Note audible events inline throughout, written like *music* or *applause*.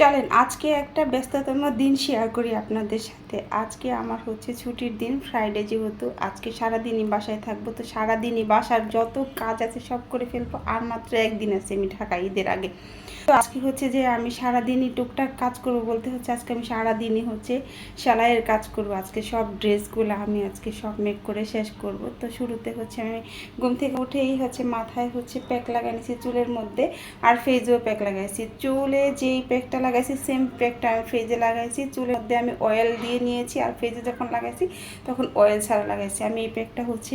চলেন, আজকে একটা ব্যস্ততম দিন শেয়ার করি আপনাদের সাথে। আজকে আমার হচ্ছে ছুটির দিন ফ্রাইডে যেহেতু। আজকে সারাদিনই বাসায় থাকব, তো সারাদিনই বাসার যত কাজ আছে সব করে ফেলব। আর মাত্র একদিন আছে আমি ঢাকা ঈদের আগে। তো আজকে হচ্ছে যে আমি সারাদিনই টুকটাক কাজ করব বলতে হচ্ছে আজকে আমি সারাদিনই হচ্ছে সেলাইয়ের কাজ করব। আজকে সব ড্রেসগুলো আমি আজকে সব মেক করে শেষ করব। তো শুরুতে হচ্ছে আমি ঘুম থেকে উঠেই হচ্ছে মাথায় হচ্ছে প্যাক লাগাইছি চুলের মধ্যে আর ফেজেও প্যাক লাগাইছি। চুলে যেই প্যাকটা লাগাইছি সেম প্যাকটা আমি ফেজে লাগাইছি। চুলের মধ্যে আমি অয়েল দিয়ে নিয়েছি আর ফেজে যখন লাগাইছি তখন অয়েল ছাড়া লাগাইছি। আমি এই প্যাকটা হচ্ছে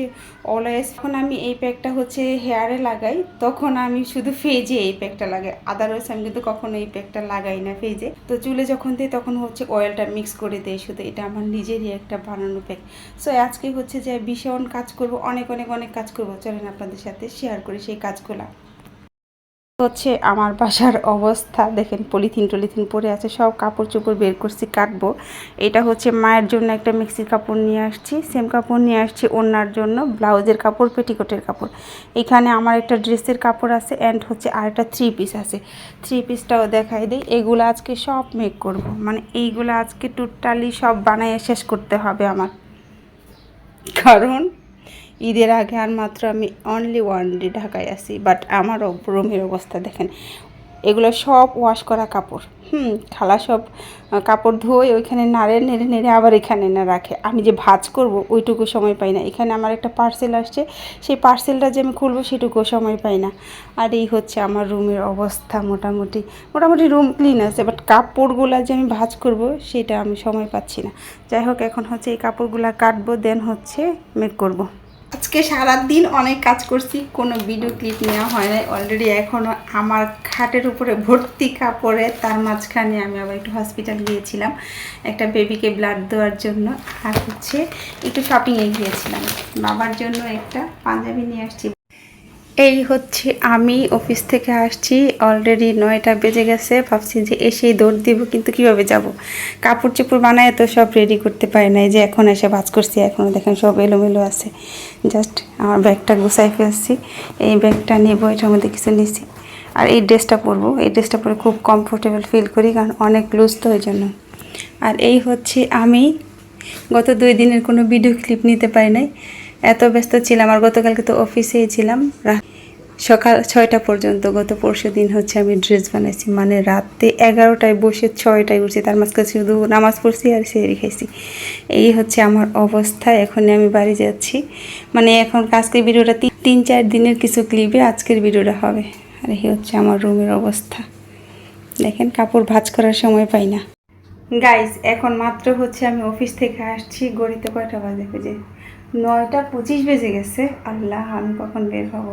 অলওয়েজ যখন আমি এই প্যাকটা হচ্ছে হেয়ারে লাগাই তখন আমি শুধু ফেজে এই প্যাকটা লাগাই। আদারওয়াইজ আমি কিন্তু কখনো এই প্যাকটা লাগাই না ফেজে তো চুলে যখন দিই তখন হচ্ছে অয়েলটা মিক্স করে দেয় শুধু এটা আমার নিজেরই একটা বানানো প্যাক সো আজকে হচ্ছে যে ভীষণ কাজ করব, অনেক অনেক অনেক কাজ করব। চলেন আপনাদের সাথে শেয়ার করি সেই কাজগুলা। হচ্ছে আমার বাসার অবস্থা। দেখেন পলিথিন টলিথিন পরে আছে, সব কাপড় চোপড় বের করছি, কাটবো। এটা হচ্ছে মায়ের জন্য একটা মিক্সির কাপড় নিয়ে আসছি, সেম কাপড় নিয়ে আসছি ওনার জন্য, ব্লাউজের কাপড়, পেটিকোটের কাপড়। এখানে আমার একটা ড্রেসের কাপড় আছে অ্যান্ড হচ্ছে আর একটা থ্রি পিস আছে থ্রি পিসটাও দেখাই দিই, এগুলো আজকে সব মেক করব। মানে এইগুলো আজকে টোটালি সব বানায় শেষ করতে হবে আমার। কারণ ঈদের আগে আর মাত্র আমি অনলি ওয়ান ডে ঢাকায় আসি বাট আমার রুমের অবস্থা দেখেন। এগুলো সব ওয়াশ করা কাপড়। হুম, খালা সব কাপড় ধুয়ে ওইখানে নাড়ে, নেড়ে নেড়ে আবার এখানে না রাখে। আমি যে ভাজ করব ওইটুকু সময় পাই না। এখানে আমার একটা পার্সেল আসছে, সেই পার্সেলটা যে আমি খুলবো সেটুকু সময় পাই না। আর এই হচ্ছে আমার রুমের অবস্থা মোটামুটি। মোটামুটি রুম ক্লিন আছে বাট কাপড়গুলো যে আমি ভাজ করব সেটা আমি সময় পাচ্ছি না। যাই হোক, এখন হচ্ছে এই কাপড়গুলা কাটবো দেন হচ্ছে মেক করব। আজকে সারাদিন অনেক কাজ করছি, কোনো ভিডিও ক্লিপ নেওয়া হয় নাই। অলরেডি এখনও আমার খাটের উপরে ভর্তি কাপড়ে, তার মাঝখানে আমি আবার একটু হসপিটাল গিয়েছিলাম, একটা বেবিকে ব্লাড দেওয়ার জন্য। আর হচ্ছে একটু শপিংয়ে গিয়েছিলাম। বাবার জন্য একটা পাঞ্জাবি নিয়ে আসছি এই হচ্ছে আমি অফিস থেকে আসছি অলরেডি নয়টা বেজে গেছে, ভাবছি যে এসেই দৌড় দিব, কিন্তু কীভাবে যাব? কাপড় চোপড় বানায় তো সব রেডি করতে পারি নাই, যে এখন এসে ভাজ করছি এখনও দেখেন সব এলোমেলো আছে। জাস্ট আমার ব্যাগটা গুছাই ফেলছি, এই ব্যাগটা নেব, এটার মধ্যে কিছু নিছি। আর এই ড্রেসটা পরবো, এই ড্রেসটা পরে খুব কমফোর্টেবল ফিল করি, কারণ অনেক লুজ তো ওই জন্য। আর এই হচ্ছে আমি গত দুই দিনের কোনো ভিডিও ক্লিপ নিতে পারি নাই। এত ব্যস্ত ছিলাম আর গতকালকে তো অফিসেই ছিলাম। সকাল ছয়টা পর্যন্ত, গত পরশু দিন হচ্ছে আমি ড্রেস বানাইছি। মানে রাতে এগারোটায় বসে ছয়টায় উঠছি, তার মাঝখানে শুধু নামাজ পড়ছি আর সেরি খাইছি। এই হচ্ছে আমার অবস্থা এখন আমি বাড়ি যাচ্ছি। মানে এখন আজকের ভিডিওটা তিন- চার দিনের কিছু ক্লিপে আজকের ভিডিওটা হবে। আর এই হচ্ছে আমার রুমের অবস্থা। দেখেন, কাপড় ভাঁজ করার সময় পাই না। গাইস এখন মাত্র হচ্ছে আমি অফিস থেকে আসছি, গড়িতে কয়টা বাজে খুঁজে। নয়টা পঁচিশ বেজে গেছে। আল্লাহ, আমি কখন বের হব?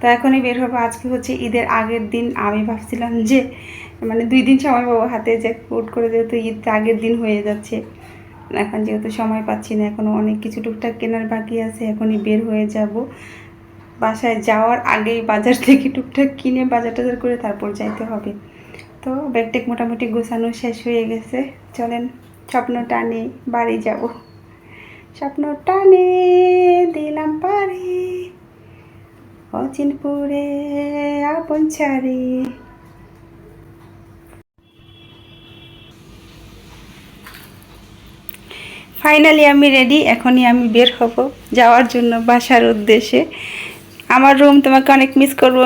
তো এখনই বের হব। আজকে হচ্ছে ঈদের আগের দিন। আমি ভাবছিলাম যে মানে দুই দিন সময় পাবো হাতে, যে কুট করে যেহেতু ঈদ আগের দিন হয়ে যাচ্ছে। এখন যেহেতু সময় পাচ্ছি না এখনও অনেক কিছু টুকটাক কেনার বাকি আছে, এখনই বের হয়ে যাব। বাসায় যাওয়ার আগেই বাজার থেকে টুকটাক কিনে বাজার টাজার করে তারপর যাইতে হবে। তো ব্যাগটেক মোটামুটি গোছানো শেষ হয়ে গেছে। চলেন স্বপ্ন টানে বাড়ি যাব। স্বপ্ন টানে, দিলাম পারি। অচিনপুরে আপন ছাড়ি। ফাইনালি আমি রেডি এখনই আমি বের হব যাওয়ার জন্য বাসার উদ্দেশ্যে। আমার রুম তোমাকে অনেক মিস করব।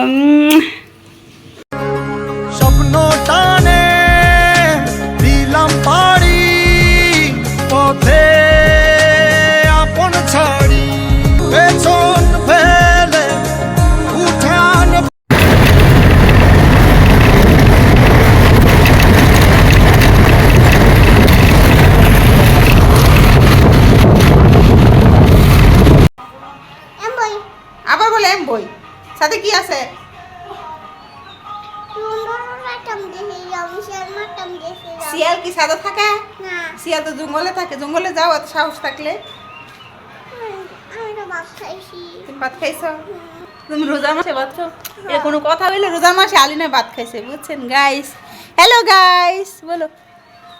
কি আছে? শিয়াল কি সাদা থাকে? না। শিয়াল তো জঙ্গলে থাকে। জঙ্গলে যাও এত সাহস থাকলে। ভাত খাইছি? তুমি রোজার মাসে ভাত খাও? এ কোনো কথা হইলে রোজার মাসে আলিনা ভাত খাইছে বুঝছেন? গাইস হ্যালো গাইস বলো।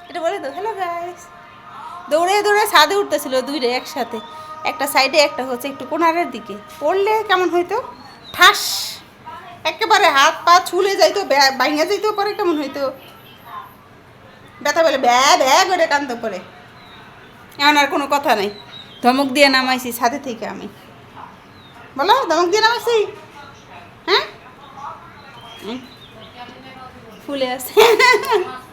এটা বলে তো হ্যালো গাইস দৌড়ে দৌড়ে ছাদে উঠতেছিল দুইটা একসাথে। একটা সাইডে একটা হচ্ছে একটু কোনারের দিকে। পড়লে কেমন হইতো? ঠাস, একেবারে হাত পা ছুলে যাইতো ভাঙা যাইতো পরে, কেমন হইতো? ব্যথা বলে ব্যা ব্যা করে কান্ত পরে। এমন আর কোনো কথা নাই। ধমক দিয়ে নামাইছি ছাদে থেকে আমি। বলো, ধমক দিয়ে নামাইছি? হ্যাঁ? ফুলে আছে। *laughs*